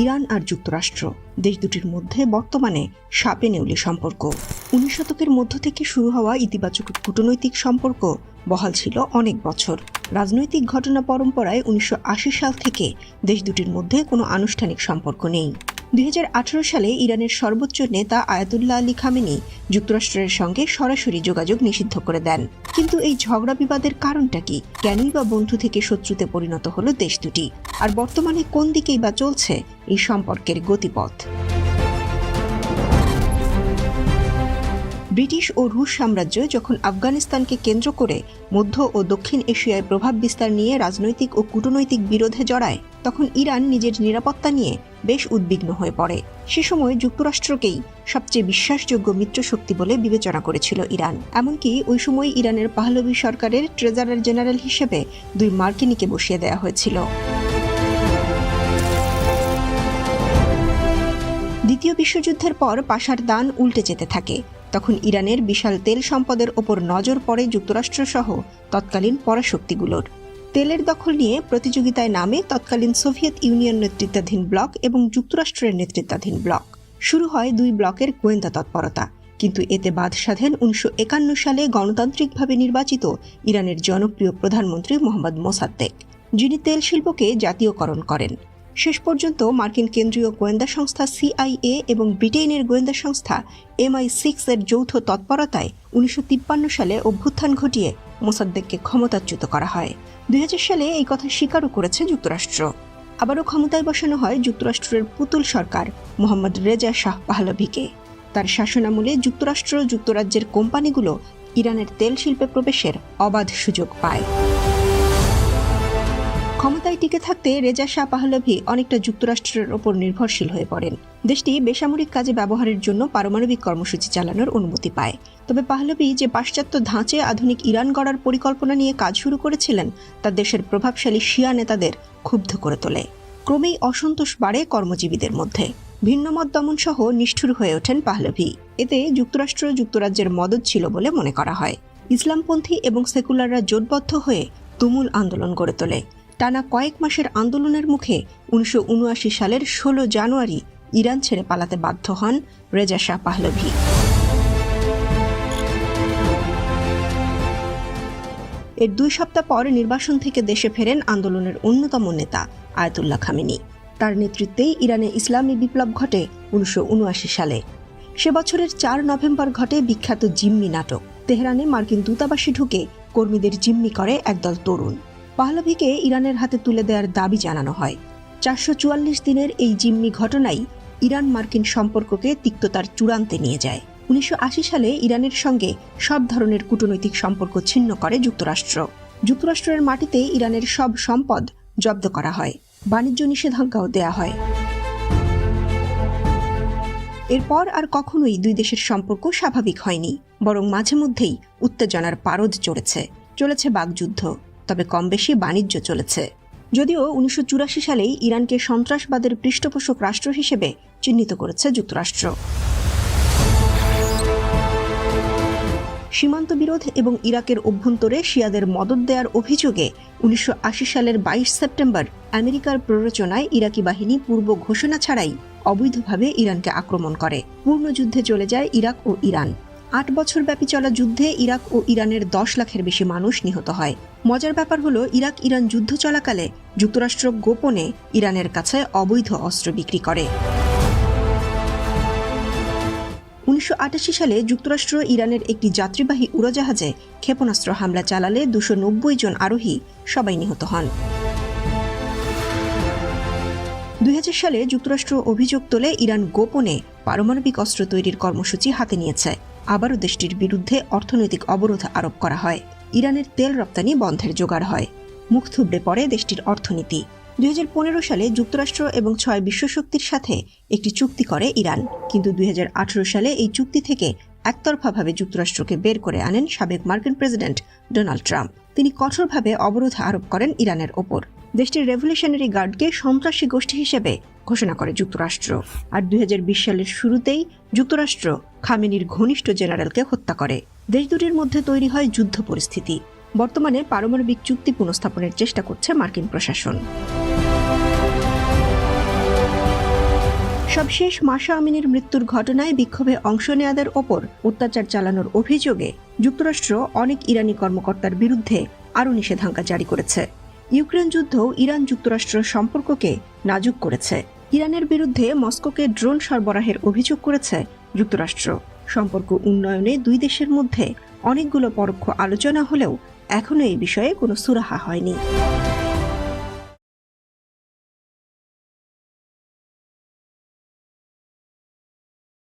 Iran আর যুক্তরাষ্ট্র, দেশ দুটির মধ্যে বর্তমানে সাপে নেউলে সম্পর্ক। উনিশ শতকের মধ্য থেকে শুরু হওয়া ইতিবাচক কূটনৈতিক সম্পর্ক বহাল ছিল অনেক বছর। রাজনৈতিক ঘটনা পরম্পরায় উনিশশো আশি সাল থেকে দেশ দুটির মধ্যে কোনো আনুষ্ঠানিক সম্পর্ক নেই। দুই হাজার আঠারো সালে ইরানের সর্বোচ্চ নেতা আয়াতুল্লাহ আলী খামেনি যুক্তরাষ্ট্রের সঙ্গে সরাসরি যোগাযোগ নিষিদ্ধ করে দেন। কিন্তু এই ঝগড়া বিবাদের কারণটা কি? কেনই বা বন্ধু থেকে শত্রুতে পরিণত হলো দেশ দুটি। আর বর্তমানে কোন দিকেই বা চলছে এই সম্পর্কের গতিপথ? ব্রিটিশ ও রুশ সাম্রাজ্য যখন আফগানিস্তানকে কেন্দ্র করে মধ্য ও দক্ষিণ এশিয়ায় প্রভাব বিস্তার নিয়ে রাজনৈতিক ও কূটনৈতিক বিরোধে জড়ায়, তখন ইরান নিজের নিরাপত্তা নিয়ে বেশ উদ্বিগ্ন হয়ে পড়ে। সে সময় যুক্তরাষ্ট্রকেই সবচেয়ে বিশ্বাসযোগ্য মিত্রশক্তি বলে বিবেচনা করেছিল ইরান। এমনকি ওই সময় ইরানের পাহলভি সরকারের ট্রেজারার জেনারেল হিসেবে দুই মার্কিনীকে বসিয়ে দেওয়া হয়েছিল। দ্বিতীয় বিশ্বযুদ্ধের পর পাশার দান উল্টে যেতে থাকে। তখন ইরানের বিশাল তেল সম্পদের ওপর নজর পড়ে যুক্তরাষ্ট্রসহ তৎকালীন পরাশক্তিগুলোর। তেলের দখল নিয়ে প্রতিযোগিতায় নামে তৎকালীন সোভিয়েত ইউনিয়ন নেতৃত্বাধীন ব্লক এবং যুক্তরাষ্ট্রের নেতৃত্বাধীন ব্লক। শুরু হয় দুই ব্লকের গোয়েন্দা তৎপরতা। কিন্তু এতে বাদ সাধেন উনিশশো একান্ন সালে গণতান্ত্রিকভাবে নির্বাচিত ইরানের জনপ্রিয় প্রধানমন্ত্রী মোহাম্মদ মোসাদ্দেক, যিনি তেল শিল্পকে জাতীয়করণ করেন। শেষ পর্যন্ত মার্কিন কেন্দ্রীয় গোয়েন্দা সংস্থা সিআইএ এবং ব্রিটেনের গোয়েন্দা সংস্থা এমআই সিক্স এর যৌথ তৎপরতায় উনিশশো তিপ্পান্ন সালে অভ্যুত্থান ঘটিয়ে মোসাদ্দেককে ক্ষমতাচ্যুত করা হয়। দুই হাজার সালে এই কথা স্বীকারও করেছে যুক্তরাষ্ট্র। আবারও ক্ষমতায় বসানো হয় যুক্তরাষ্ট্রের পুতুল সরকার মোহাম্মদ রেজা শাহ পাহলভিকে। তার শাসনামলে যুক্তরাষ্ট্র যুক্তরাজ্যের কোম্পানিগুলো ইরানের তেল শিল্পে প্রবেশের অবাধ সুযোগ পায়। ক্ষমতায় টিকে থাকতে রেজা শাহ পাহলভি অনেকটা যুক্তরাষ্ট্রের ওপর নির্ভরশীল হয়ে পড়েন। দেশটি বেসামরিক কাজে ব্যবহারের জন্য পারমাণবিক কর্মসূচি চালানোর অনুমতি পায়। তবে পাহলভি যে পাশ্চাত্য ধাঁচে আধুনিক ইরান গড়ার পরিকল্পনা নিয়ে কাজ শুরু করেছিলেন, তা দেশের প্রভাবশালী শিয়া নেতাদের ক্ষুব্ধ করে তোলে। ক্রমেই অসন্তোষ বাড়ে কর্মজীবীদের মধ্যে। ভিন্নমত দমন সহ নিষ্ঠুর হয়ে ওঠেন পাহলভি। এতে যুক্তরাষ্ট্র যুক্তরাজ্যের মদত ছিল বলে মনে করা হয়। ইসলামপন্থী এবং সেকুলাররা জোটবদ্ধ হয়ে তুমুল আন্দোলন গড়ে তোলে। টানা কয়েক মাসের আন্দোলনের মুখে উনিশশো উনআশি সালের ষোলো জানুয়ারি ইরান ছেড়ে পালাতে বাধ্য হন রেজা শাহ পাহলভি। এর দুই সপ্তাহ পর নির্বাসন থেকে দেশে ফেরেন আন্দোলনের অন্যতম নেতা আয়াতুল্লাহ খামিনি। তার নেতৃত্বেই ইরানে ইসলামী বিপ্লব ঘটে উনিশশো উনআশি সালে। সে বছরের চার নভেম্বর ঘটে বিখ্যাত জিম্মি নাটক। তেহরানে মার্কিন দূতাবাসে ঢুকে কর্মীদের জিম্মি করে একদল তরুণ। পাহলভিকে ইরানের হাতে তুলে দেওয়ার দাবি জানানো হয়। চারশো চুয়াল্লিশ দিনের এই জিম্মি ঘটনাই ইরান মার্কিন সম্পর্ককে তিক্ততার চূড়ান্তে নিয়ে যায়। উনিশশো আশি সালে ইরানের সঙ্গে সব ধরনের কূটনৈতিক সম্পর্ক ছিন্ন করে যুক্তরাষ্ট্র। যুক্তরাষ্ট্রের মাটিতে ইরানের সব সম্পদ জব্দ করা হয়। বাণিজ্য নিষেধাজ্ঞাও দেয়া হয়। এরপর আর কখনোই দুই দেশের সম্পর্ক স্বাভাবিক হয়নি, বরং মাঝে মধ্যেই উত্তেজনার পারদ চড়েছে। চলেছে বাগযুদ্ধ তবে কম বেশি বাণিজ্য চলেছে। যদিও উনিশশো সালেই ইরানকে সন্ত্রাসবাদের পৃষ্ঠপোষক রাষ্ট্র হিসেবে চিহ্নিত করেছে যুক্তরাষ্ট্র। সীমান্ত বিরোধ এবং ইরাকের অভ্যন্তরে শিয়াদের মদত দেওয়ার অভিযোগে উনিশশো আশি সালের বাইশ সেপ্টেম্বর আমেরিকার প্ররোচনায় ইরাকি বাহিনী পূর্ব ঘোষণা ছাড়াই অবৈধভাবে ইরানকে আক্রমণ করে। পূর্ণ যুদ্ধে চলে যায় ইরাক ও ইরান। আট বছর ব্যাপী চলা যুদ্ধে ইরাক ও ইরানের দশ লাখের বেশি মানুষ নিহত হয়। মজার ব্যাপার হলো ইরাক ইরান যুদ্ধ চলাকালে যুক্তরাষ্ট্র গোপনে ইরানের কাছে অবৈধ অস্ত্র বিক্রি করে। উনিশশো আটাশি সালে যুক্তরাষ্ট্র ইরানের একটি যাত্রীবাহী উড়োজাহাজে ক্ষেপণাস্ত্র হামলা চালালে দুশো নব্বই জন আরোহী সবাই নিহত হন। দুই হাজার সালে যুক্তরাষ্ট্র অভিযোগ তোলে, ইরান গোপনে পারমাণবিক অস্ত্র তৈরির কর্মসূচি হাতে নিয়েছে। আবারও দেশটির বিরুদ্ধে অর্থনৈতিক অবরোধ আরোপ করা হয়। ইরানের তেল রপ্তানি বন্ধের জোগাড় হয়। মুখ থুবড়ে পড়ে দেশটির অর্থনীতি। দুই হাজার পনেরো সালে যুক্তরাষ্ট্র এবং ছয় বিশ্বশক্তির সাথে একটি চুক্তি করে ইরান। কিন্তু দুই হাজার আঠারো সালে এই চুক্তি থেকে একতরফাভাবে যুক্তরাষ্ট্রকে বের করে আনেন সাবেক মার্কিন প্রেসিডেন্ট ডোনাল্ড ট্রাম্প। তিনি কঠোরভাবে অবরোধ আরোপ করেন ইরানের ওপর। দেশটির রেভলিউশনারি গার্ডকে সন্ত্রাসী গোষ্ঠী হিসেবে ঘোষণা করে যুক্তরাষ্ট্র। আর দুই হাজার বিশ সালের শুরুতেই যুক্তরাষ্ট্র খামেনির ঘনিষ্ঠ জেনারেলকে হত্যা করে। দেশ দুটির মধ্যে তৈরি হয় যুদ্ধ পরিস্থিতি। বর্তমানে পারমাণবিক চুক্তি পুনঃস্থাপনের চেষ্টা করছে মার্কিন প্রশাসন। সবশেষ মাসা আমিনের মৃত্যুর ঘটনায় বিক্ষোভে অংশ নেয়াদের ওপর অত্যাচার চালানোর অভিযোগে যুক্তরাষ্ট্র অনেক ইরানি কর্মকর্তার বিরুদ্ধে আরও নিষেধাজ্ঞা জারি করেছে। ইউক্রেন যুদ্ধ ইরান যুক্তরাষ্ট্র সম্পর্ককে নাজুক করেছে। ইরানের বিরুদ্ধে মস্কোকে ড্রোন সরবরাহের অভিযোগ করেছে যুক্তরাষ্ট্র। সম্পর্ক উন্নয়নে দুই দেশের মধ্যে অনেকগুলো পরোক্ষ আলোচনা হলেও এখনও এই বিষয়ে কোনো সুরাহা হয়নি।